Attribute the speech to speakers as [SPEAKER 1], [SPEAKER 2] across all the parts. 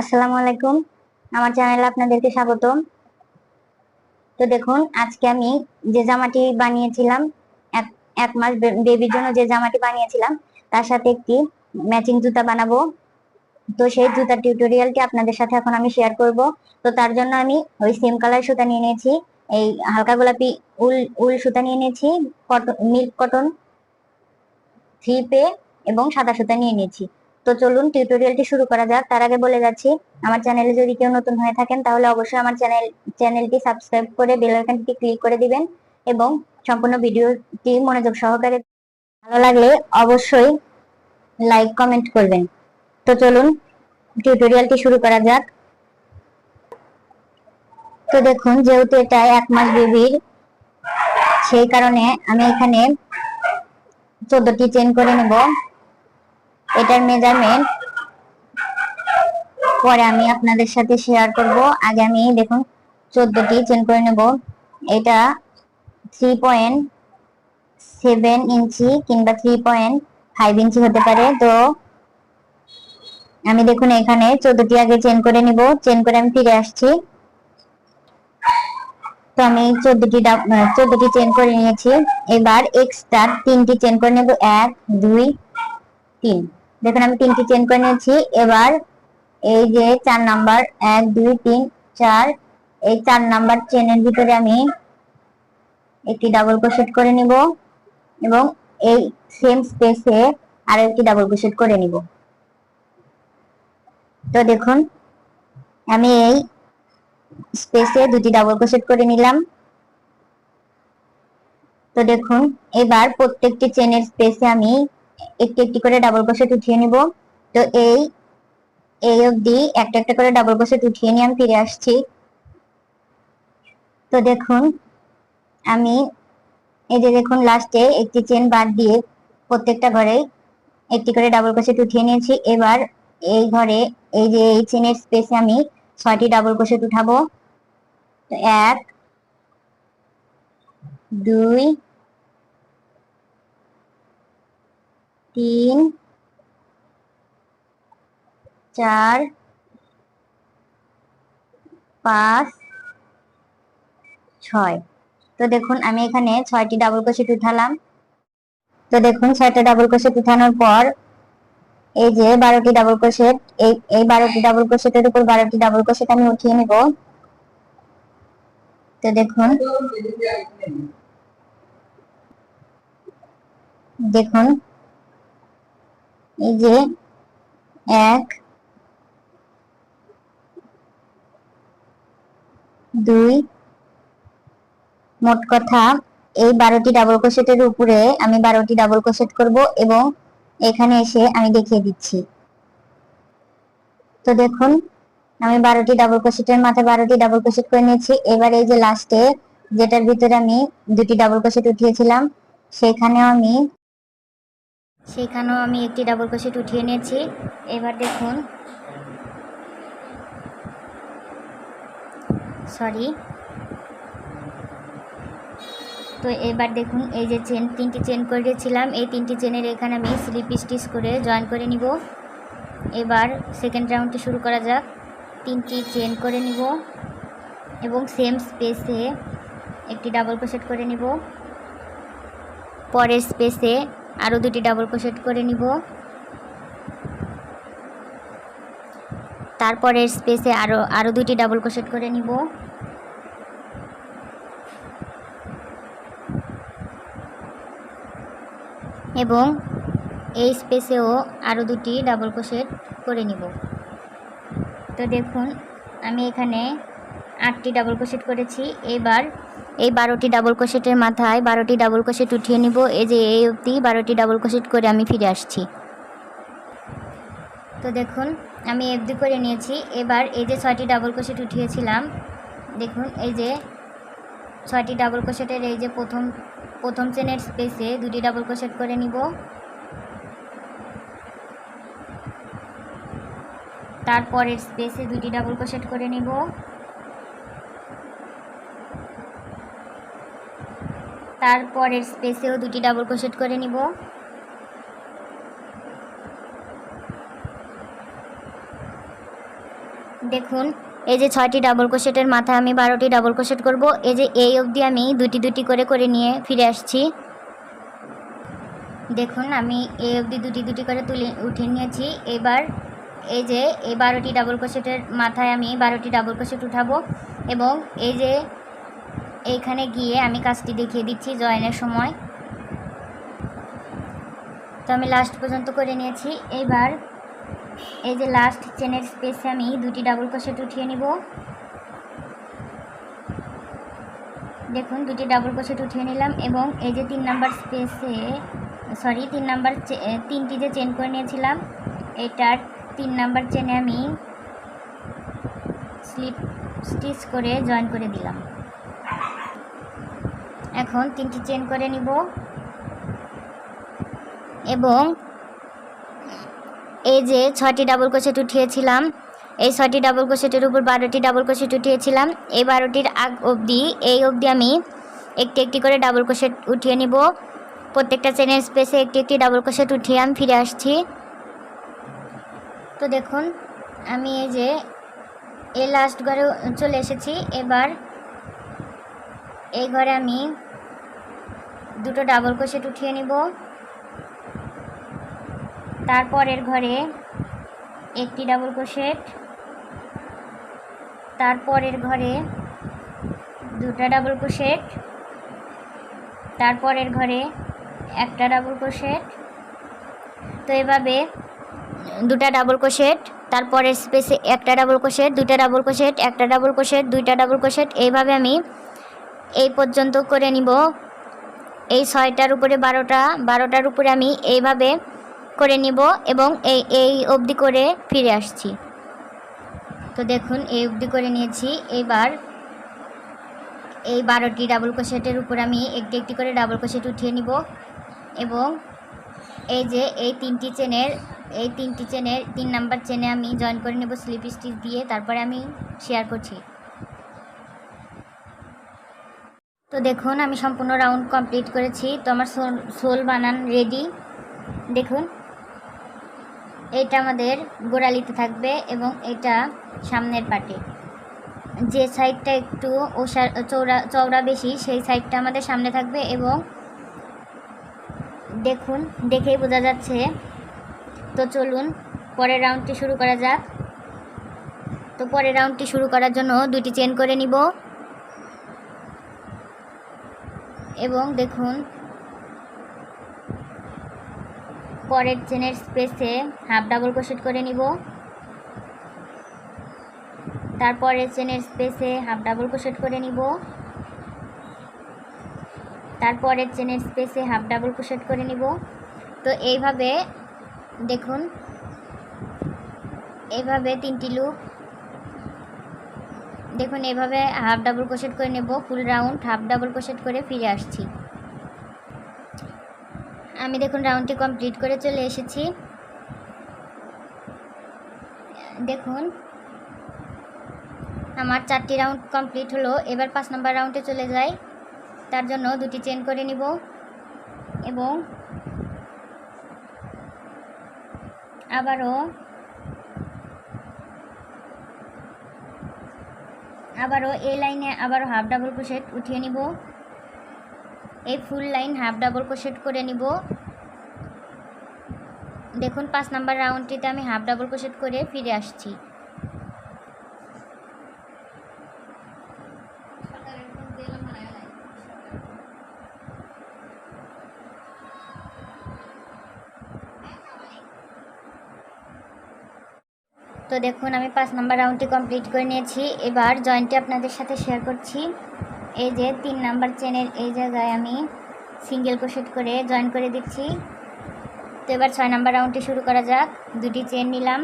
[SPEAKER 1] আসসালামু আলাইকুম আমার চ্যানেলে আপনাদেরকে স্বাগতম তো দেখুন আজকে আমি যে জামাটি বানিয়েছিলাম এক মাস বেবির জন্য যে জামাটি বানিয়েছিলাম তার সাথে একটি ম্যাচিং জুতা বানাবো তো সেই জুতার টিউটোরিয়ালটি আপনাদের সাথে এখন আমি শেয়ার করব তো তার জন্য আমি ওই সেম কালার সুতা নিয়ে নিয়েছি এই হালকা গোলাপি উল উল সুতা নিয়ে নিয়েছি cotton milk cotton three ply এবং সাদা সুতা নিয়ে নিয়েছি তো চলুন টিউটোরিয়ালটি শুরু করা যাক তার আগে বলে যাচ্ছি আমার চ্যানেলে যদি কেউ নতুন হয়ে থাকেন তাহলে অবশ্যই আমার চ্যানেল চ্যানেলটি সাবস্ক্রাইব করে বেল আইকনটি ক্লিক করে দিবেন এবং সম্পূর্ণ ভিডিওটি মনোযোগ সহকারে ভালো লাগলে অবশ্যই লাইক কমেন্ট করবেন তো চলুন টিউটোরিয়ালটি শুরু করা যাক তো দেখুন যেহেতু এটা এক মাস বেবির সেই কারণে আমি এখানে চোদ্দটি চেন করে নেব এটার মেজারমেন্ট পরে আমি আপনাদের সাথে শেয়ার করব আগে আমি দেখুন চোদ্দটি চেন করে নেব এটা থ্রি পয়েন্ট সেভেন ইঞ্চি কিংবা থ্রি পয়েন্ট ফাইভ ইঞ্চি হতে পারে তো আমি দেখুন এখানে চোদ্দটি আগে চেন করে নিব চেন করে আমি ফিরে আসছি তো আমি চোদ্দটি চোদ্দটি চেন করে নিয়েছি এবার এক্সট্রা তিনটি চেন করে নেব এক দুই তিন দেখুন আমি তিনটি চেন করে নিয়েছি এবার এই যে চার নাম্বার এক দুই তিন চার এই চার নাম্বার চেনের ভিতরে আমি একটি ডাবল কোশেট করে নিব এবং এই সেম স্পেসে আরো একটি ডাবল কোশেট করে নিব তো দেখুন আমি এই স্পেসে দুটি ডাবল কোশেট করে নিলাম তো দেখুন এবার প্রত্যেকটি চেনের স্পেসে আমি একটি একটি করে ডাবল ক্রোশেট উঠিয়ে নিব তো এই এই অবধি একটা একটা করে ডাবল ক্রোশেট উঠিয়ে নিয়ে আমি ফিরে আসছি তো দেখুন আমি এই যে দেখুন লাস্টে একটি চেন বাদ দিয়ে প্রত্যেকটা ঘরে একটি করে ডাবল ক্রোশেট উঠিয়ে নিয়েছি এবার এই ঘরে এই যে এই চেনের স্পেসে আমি ছয়টি ডাবল ক্রোশেট উঠাবো এক দুই তিন চার পাঁচ ছয় তো দেখুন আমি এখানে ছয়টি ডাবল ক্রোশেট উঠালাম তো দেখুন ছয়টা ডাবল ক্রোশেট উঠানোর পর এই যে বারোটি ডাবল ক্রোশেট এই এই বারোটি ডাবল ক্রোশেটের উপর বারোটি ডাবল ক্রোশেট আমি উঠিয়ে নিব তো দেখুন দেখুন এই যে এক দুই মোট কথা এই বারোটি ডাবল কোসেটের উপরে আমি বারোটি ডাবল কোসেট করব এবং এখানে এসে আমি দেখিয়ে দিচ্ছি তো দেখুন আমি বারোটি ডাবল কোসেটের মাথায় বারোটি ডাবল ক্রোশেট করে নিয়েছি এবার এই যে লাস্টে যেটার ভিতরে আমি দুটি ডাবল ক্রোশেট উঠিয়েছিলাম সেখানেও আমি সেখানেও আমি একটি ডাবল ক্রোশেট উঠিয়ে নিয়েছি এবার দেখুন সরি তো এবার দেখুন এই যে চেন তিনটি চেন করেছিলাম এই তিনটি চেনের এখানে আমি স্লিপ স্টিচ করে জয়েন করে নিব এবার সেকেন্ড রাউন্ডটি শুরু করা যাক তিনটি চেন করে নিব এবং সেম স্পেসে একটি ডাবল ক্রোশেট করে নিব পরের স্পেসে আরও দুটি ডাবল ক্রোশেট করে নিব তারপরের স্পেসে আরও আরও দুটি ডাবল ক্রোশেট করে নিব এবং এই স্পেসেও আরও দুটি ডাবল ক্রোশেট করে নিব তো দেখুন আমি এখানে আটটি ডাবল ক্রোশেট করেছি এবার এই বারোটি ডাবল কোশেটের মাথায় বারোটি ডাবল কোশেট উঠিয়ে নিব এই যে এই অবধি বারোটি ডাবল কোশেট করে আমি ফিরে আসছি তো দেখুন আমি এফদি করে নিয়েছি এবার এই যে ছয়টি ডাবল কোশেট উঠিয়েছিলাম দেখুন এই যে ছয়টি ডাবল কোশেটের এই যে প্রথম প্রথম চেনের স্পেসে দুটি ডাবল কোশেট করে নিব তারপরের স্পেসে দুটি ডাবল কোশেট করে নিব তারপরের স্পেসেও দুটি ডাবল ক্রোশেট করে নিব দেখুন এই যে ছয়টি ডাবল ক্রোশেটের মাথায় আমি বারোটি ডাবল ক্রোশেট করব এই যে এই অবধি আমি দুটি দুটি করে করে নিয়ে ফিরে আসছি দেখুন আমি এই অবধি দুটি দুটি করে তুলে উঠে নিয়েছি এবার এই যে এই বারোটি ডাবল ক্রোশেটের মাথায় আমি বারোটি ডাবল ক্রোশেট উঠাবো এবং এই যে এইখানে গিয়ে আমি কাজটি দেখিয়ে দিচ্ছি জয়েনের সময় তো আমি লাস্ট পর্যন্ত করে নিয়েছি এবার এই যে লাস্ট চেনের স্পেসে আমি দুটি ডাবল ক্রোশেট উঠিয়ে নিব দেখুন দুটি ডাবল ক্রোশেট উঠিয়ে নিলাম এবং এই যে তিন নাম্বার স্পেসে সরি তিন নাম্বার তিনটি যে চেন করে নিয়েছিলাম এটার তিন নাম্বার চেনে আমি স্লিপ স্টিচ করে জয়েন করে দিলাম এখন তিনটি চেন করে নিব এবং এই যে ছয়টি ডাবল কোষেট উঠিয়েছিলাম এই ছয়টি ডাবল কোষেটের উপর বারোটি ডাবল কোষেট উঠিয়েছিলাম এই বারোটির আগ অবধি এই অবধি আমি একটি একটি করে ডাবল কোষেট উঠিয়ে নিব প্রত্যেকটা চেনের স্পেসে একটি একটি ডাবল কোষেট উঠিয়ে আমি ফিরে আসছি তো দেখুন আমি এই যে এই লাস্ট ঘরে চলে এসেছি এবার এই ঘরে আমি দুটো ডাবল ক্রোশেট উঠিয়ে নিব তারপরের ঘরে একটি ডাবল ক্রোশেট তারপরের ঘরে দুটো ডাবল ক্রোশেট তারপরের ঘরে একটা ডাবল ক্রোশেট তো এভাবে দুটা ডাবল ক্রোশেট তারপরের স্পেসে একটা ডাবল ক্রোশেট দুটা ডাবল ক্রোশেট একটা ডাবল ক্রোশেট দুইটা ডাবল ক্রোশেট এইভাবে আমি এই পর্যন্ত করে নিব এই ছয়টার উপরে বারোটা বারোটার উপরে আমি এইভাবে করে নিব এবং এই এই অবধি করে ফিরে আসছি তো দেখুন এই অবধি করে নিয়েছি এবার এই বারোটি ডাবল কোশেটের উপর আমি একটি একটি করে ডাবল কোশেট উঠিয়ে নিব এবং এই যে এই তিনটি চেনের এই তিনটি চেনের তিন নাম্বার চেনে আমি জয়েন করে নেব স্লিপ স্টিচ দিয়ে তারপরে আমি শেয়ার করছি তো দেখুন আমি সম্পূর্ণ রাউন্ড কমপ্লিট করেছি তো আমার সোল বানান রেডি দেখুন এটা আমাদের গোড়ালিতে থাকবে এবং এটা সামনের পাটে যে সাইডটা একটু ওষা চৌড়া চৌড়া বেশি সেই সাইডটা আমাদের সামনে থাকবে এবং দেখুন দেখেই বোঝা যাচ্ছে তো চলুন পরের রাউন্ডটি শুরু করা যাক তো পরের রাউন্ডটি শুরু করার জন্য দুটি চেন করে নিব এবং দেখুন পরের চেনের স্পেসে হাফ ডাবল ক্রোশেট করে নিব তারপরের চেনের স্পেসে হাফ ডাবল ক্রোশেট করে নিব তারপরের চেনের স্পেসে হাফ ডাবল ক্রোশেট করে নিব তো এইভাবে দেখুন এইভাবে তিনটি লুপ দেখুন এভাবে হাফ ডাবল ক্রোশেট করে নেব full round half double crochet করে ফিরে আসছি আমি দেখুন রাউন্ডটি কমপ্লিট করে চলে এসেছি দেখুন আমার চারটি রাউন্ড কমপ্লিট হলো এবার পাঁচ নম্বর রাউন্ডে চলে যাই তার জন্য দুটি চেন করে নিব এবং আবারও আবারও এই লাইনে আবার হাফ ডাবল ক্রোশেট উঠিয়ে নিব এই full line half double crochet করে নিব দেখুন পাঁচ নাম্বার রাউন্ডটিতে আমি হাফ ডাবল ক্রোশেট করে ফিরে আসছি তো দেখুন আমি পাঁচ নাম্বার রাউন্ডটি কমপ্লিট করে নিয়েছি এবার জয়েন্টটি আপনাদের সাথে শেয়ার করছি এই যে তিন নাম্বার চেনের এই জায়গায় আমি সিঙ্গেল ক্রোশেট করে জয়েন করে দিচ্ছি তো এবার ছয় নাম্বার রাউন্ডটি শুরু করা যাক দুটি চেন নিলাম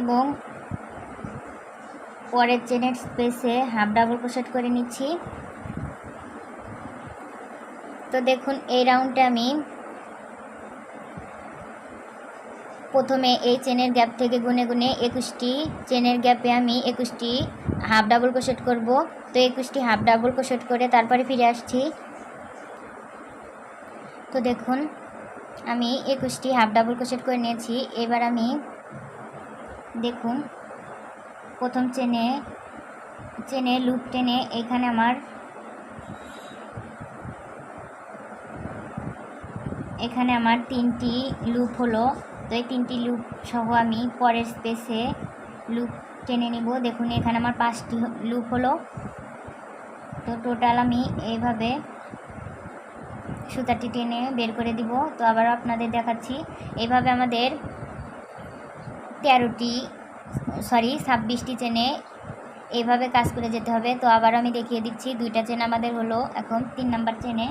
[SPEAKER 1] এবং পরের চেনের স্পেসে হাফ ডাবল ক্রোশেট করে নিচ্ছি তো দেখুন এই রাউন্ডটা আমি প্রথমে এই চেনের গ্যাপ থেকে গুনে গুনে একুশটি চেনের গ্যাপে আমি একুশটি হাফ ডাবল ক্রোশেট করব তো একুশটি হাফ ডাবল ক্রোশেট করে তারপরে ফিরে আসছি তো দেখুন আমি একুশটি হাফ ডাবল ক্রোশেট করে নিয়েছি এবার আমি দেখুন প্রথম চেনে চেনে লুপ টেনে এখানে আমার এখানে আমার তিনটি লুপ হলো তো এই তিনটি লুপ সহ আমি পরের স্পেসে লুপ টেনে নিব দেখুন এখানে আমার পাঁচটি লুপ হলো তো টোটাল আমি এইভাবে সুতাটি টেনে বের করে দিব তো আবার আপনাদের দেখাচ্ছি এইভাবে আমাদের তেরোটি সরি ছাব্বিশটি চেনে এইভাবে কাজ করে যেতে হবে তো আবার আমি দেখিয়ে দিচ্ছি দুইটা চেন আমাদের হলো এখন তিন নাম্বার চেনে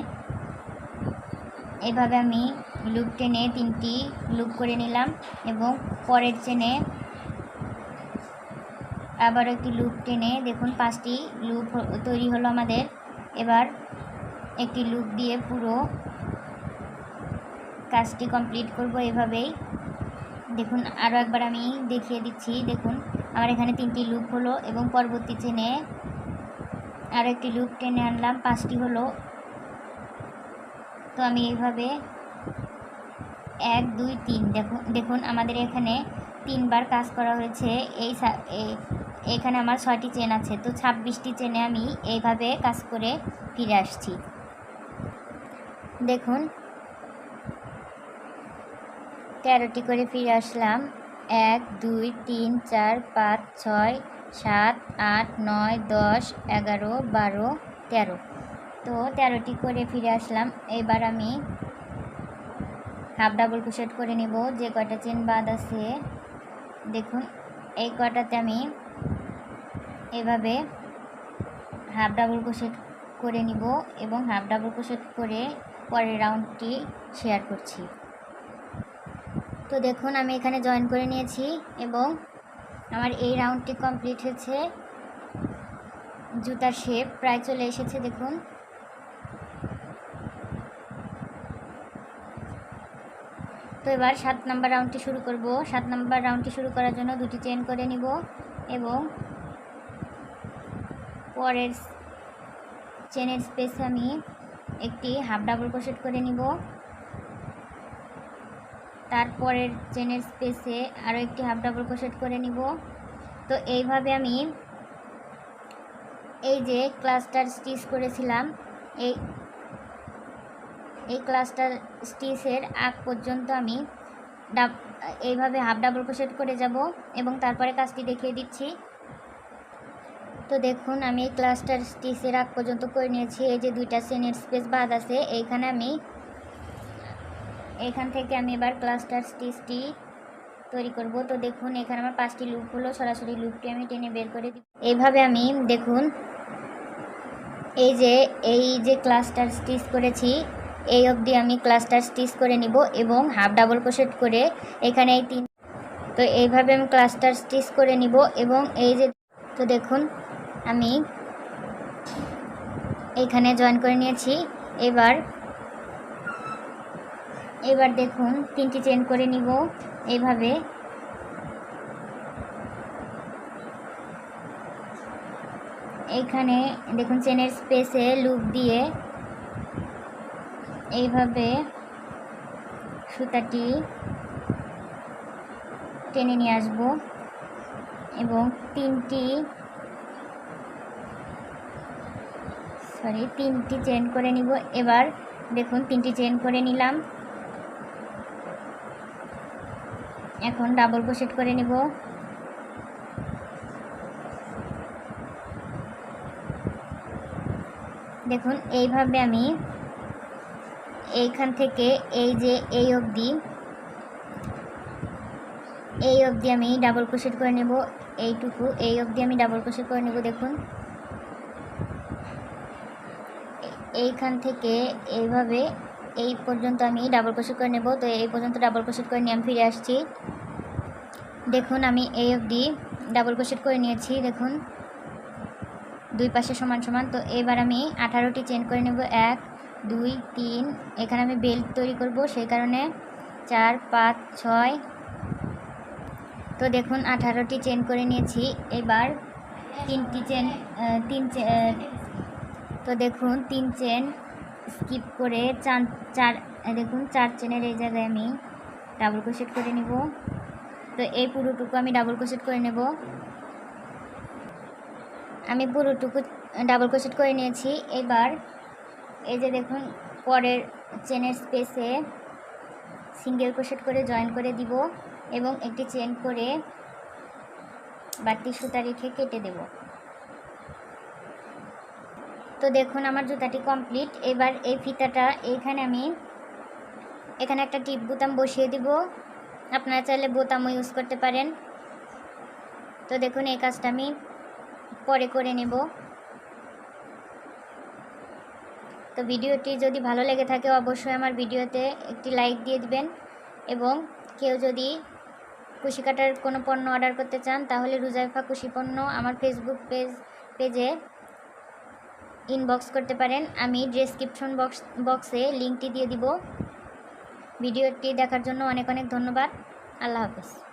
[SPEAKER 1] এভাবে আমি লুপ টেনে তিনটি লুপ করে নিলাম এবং পরের চেনে আবার একটি লুপ টেনে দেখুন পাঁচটি লুপ তৈরি হলো আমাদের এবার একটি লুপ দিয়ে পুরো কাজটি কমপ্লিট করব এভাবেই দেখুন আরও একবার আমি দেখিয়ে দিচ্ছি দেখুন আমার এখানে তিনটি লুপ হলো এবং পরবর্তী চেনে আরও একটি লুপ টেনে আনলাম পাঁচটি হলো তো আমি এইভাবে এক দুই তিন দেখুন দেখুন আমাদের এখানে তিনবার কাজ করা হয়েছে এই এখানে আমার ছয়টি চেন আছে তো ছাব্বিশটি চেনে আমি এইভাবে কাজ করে ফিরে আসছি দেখুন তেরোটি করে ফিরে আসলাম এক দুই তিন চার পাঁচ ছয় সাত আট নয় দশ এগারো বারো তেরো তো তেরোটি করে ফিরে আসলাম এবার আমি হাফ ডাবল ক্রোশেট করে নেব যে কয়টা চেন বাদ আছে দেখুন এই কয়টাতে আমি এভাবে হাফ ডাবল ক্রোশেট করে নিব এবং হাফ ডাবল ক্রোশেট করে পরের রাউন্ডটি শেয়ার করছি তো দেখুন আমি এখানে জয়েন করে নিয়েছি এবং আমার এই রাউন্ডটি কমপ্লিট হয়েছে জুতার শেপ প্রায় চলে এসেছে দেখুন তো এবার সাত নাম্বার রাউন্ডটি শুরু করব সাত নাম্বার রাউন্ডটি শুরু করার জন্য দুটি চেন করে নিব এবং পরের চেনের স্পেসে আমি একটি হাফ ডাবল ক্রোশেট করে নিব তারপরের চেনের স্পেসে আরও একটি হাফ ডাবল ক্রোশেট করে নিব তো এইভাবে আমি এই যে ক্লাস্টার স্টিচ করেছিলাম এই এই ক্লাস্টার স্টিচের আগ পর্যন্ত আমি ডাব এইভাবে হাফ ডাবল ক্রোশেট করে যাব এবং তারপরে কাজটি দেখিয়ে দিচ্ছি তো দেখুন আমি এই ক্লাসটার স্টিচের আগ পর্যন্ত করে নিয়েছি এই যে দুইটা সেনের স্পেস বাদ আছে এইখানে আমি এখান থেকে আমি এবার ক্লাস্টার স্টিচটি তৈরি করব তো দেখুন এখানে আমার পাঁচটি লুপ হলো সরাসরি লুপটি আমি টেনে বের করে দিই এইভাবে আমি দেখুন এই যে এই যে ক্লাস্টার স্টিচ করেছি এই অবধি আমি ক্লাস্টার স্টিচ করে নিব এবং হাফ ডাবল ক্রোশেট করে এখানে এই তিন তো এইভাবে আমি ক্লাস্টার স্টিচ করে নিব এবং এই যে তো দেখুন আমি এখানে জয়েন করে নিয়েছি এবার এবার দেখুন তিনটি চেন করে নিব এইভাবে এখানে দেখুন চেনের স্পেসে লুপ দিয়ে এইভাবে সুতাটি টেনে নিয়ে আসব এবং তিনটি সরি তিনটি চেন করে নিব এবার দেখুন তিনটি চেন করে নিলাম এখন ডাবল ক্রোশেট করে নিব দেখুন এইভাবে আমি এইখান থেকে এই যে এই অবধি এই অবধি আমি ডাবল ক্রোশেট করে নেব এইটুকু এই অবধি আমি ডাবল ক্রোশেট করে নেব দেখুন এইখান থেকে এইভাবে এই পর্যন্ত আমি ডাবল ক্রোশেট করে নেব তো এই পর্যন্ত ডাবল ক্রোশেট করে নিয়ে আমি ফিরে আসছি দেখুন আমি এই অবধি ডাবল ক্রোশেট করে নিয়েছি দেখুন দুই পাশে সমান সমান তো এবার আমি আঠারোটি চেন করে নেব এক দুই তিন এখানে আমি বেল্ট তৈরি করব সেই কারণে চার পাঁচ ছয় তো দেখুন আঠারোটি চেন করে নিয়েছি এবার তিনটি চেন তিন তো দেখুন তিন চেন স্কিপ করে চান চার দেখুন চার চেনের এই জায়গায় আমি ডাবল ক্রোশেট করে নেব তো এই পুরোটুকু আমি ডাবল ক্রোশেট করে নেব আমি পুরোটুকু ডাবল ক্রোশেট করে নিয়েছি এবার এই যে দেখুন পরের চেনের স্পেসে সিঙ্গেল ক্রোশেট করে জয়েন করে দিব এবং একটি চেন করে বাড়তি সুতা রেখে কেটে দেব তো দেখুন আমার জুতাটি কমপ্লিট এবার এই ফিতাটা এইখানে আমি এখানে একটা টিপ বোতাম বসিয়ে দিব আপনারা চাইলে বোতামও ইউজ করতে পারেন তো দেখুন এই কাজটা আমি পরে করে নেবো তো ভিডিওটি যদি ভালো লেগে থাকে অবশ্যই আমার ভিডিওতে একটি লাইক দিয়ে দিবেন এবং কেউ যদি কুশি কাটার কোনো পণ্য অর্ডার করতে চান তাহলে রুজাইফা কুশি পণ্য আমার ফেসবুক পেজ পেজে ইনবক্স করতে পারেন আমি ডেসক্রিপশন বক্স বক্সে লিঙ্কটি দিয়ে দিব ভিডিওটি দেখার জন্য অনেক অনেক ধন্যবাদ আল্লাহ হাফেজ